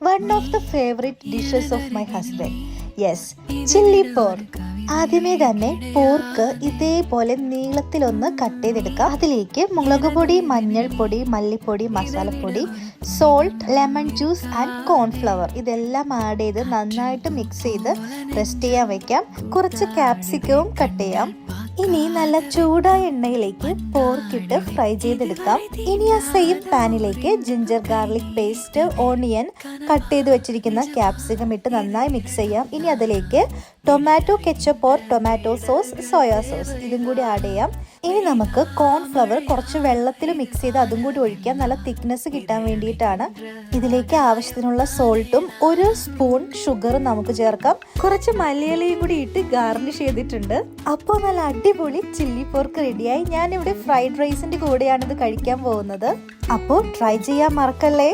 One of the favourite dishes of my husband yes chilli pork ആദ്യമേ തന്നെ pork ഇതേപോലെ നീളത്തിലൊന്ന് cut ചെയ്തെടുക്കുക. അതിലേക്ക് മുളക് പൊടി മഞ്ഞൾപ്പൊടി മല്ലിപ്പൊടി മസാലപ്പൊടി salt lemon juice and cornflour ഇതെല്ലാം ആഡ് ചെയ്ത് നന്നായിട്ട് മിക്സ് ചെയ്ത് റെസ്റ്റ് ചെയ്യാൻ വയ്ക്കാം കുറച്ച് ക്യാപ്സിക്കവും കട്ട് ചെയ്യാം. ഇനി നല്ല ചൂടായ എണ്ണയിലേക്ക് പോർക്കിട്ട് ഫ്രൈ ചെയ്തെടുക്കാം. ഇനി ആ സെയിം പാനിലേക്ക് ginger garlic paste onion cut ചെയ്ത് വെച്ചിരിക്കുന്ന ക്യാപ്സിക്കം ഇട്ട് നന്നായി മിക്സ് ചെയ്യാം. ഇനി അതിലേക്ക് tomato ketchup or tomato sauce soya sauce ഇതും കൂടി ആഡ് ചെയ്യാം. ഇനി നമുക്ക് കോൺഫ്ലവർ കുറച്ച് വെള്ളത്തിൽ മിക്സ് ചെയ്ത് അതും കൂടി ഒഴിക്കാം നല്ല തിക്നെസ് കിട്ടാൻ വേണ്ടിയിട്ടാണ് ഇതിലേക്ക് ആവശ്യത്തിനുള്ള സോൾട്ടും ഒരു സ്പൂൺ ഷുഗറും നമുക്ക് ചേർക്കാം. കുറച്ച് മലയിലയും കൂടി ഇട്ട് ഗാർണിഷ് ചെയ്തിട്ടുണ്ട്. അപ്പോൾ നല്ല അടിപൊളി ചില്ലി പോർക്ക് റെഡിയായി ഞാനിവിടെ ഫ്രൈഡ് റൈസിന്റെ കൂടെയാണ് ഇത് കഴിക്കാൻ പോകുന്നത്. അപ്പോൾ ട്രൈ ചെയ്യാൻ മറക്കല്ലേ?